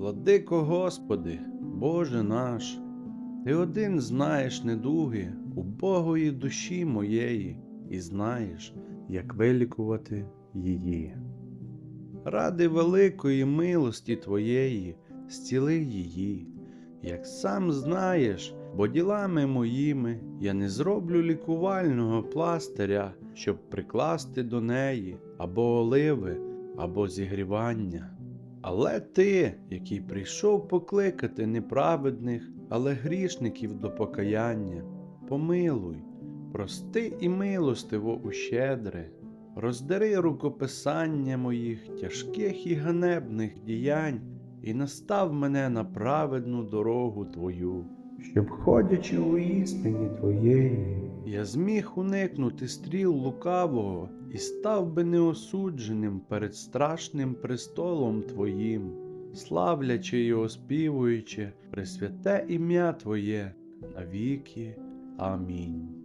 Владико Господи, Боже наш, Ти один знаєш недуги убогої душі моєї і знаєш, як вилікувати її. Ради великої милості Твоєї зціли її, як сам знаєш, бо ділами моїми я не зроблю лікувального пластиря, щоб прикласти до неї або оливи, або зігрівання. Але ти, який прийшов покликати неправедних, але грішників до покаяння, помилуй, прости і милостиво ущедри, роздери рукописання моїх тяжких і ганебних діянь і настав мене на праведну дорогу Твою, щоб, ходячи у істині Твоєї, я зміг уникнути стріл лукавого і став би неосудженим перед страшним престолом Твоїм, славлячи і оспівуючи пресвяте ім'я Твоє навіки. Амінь.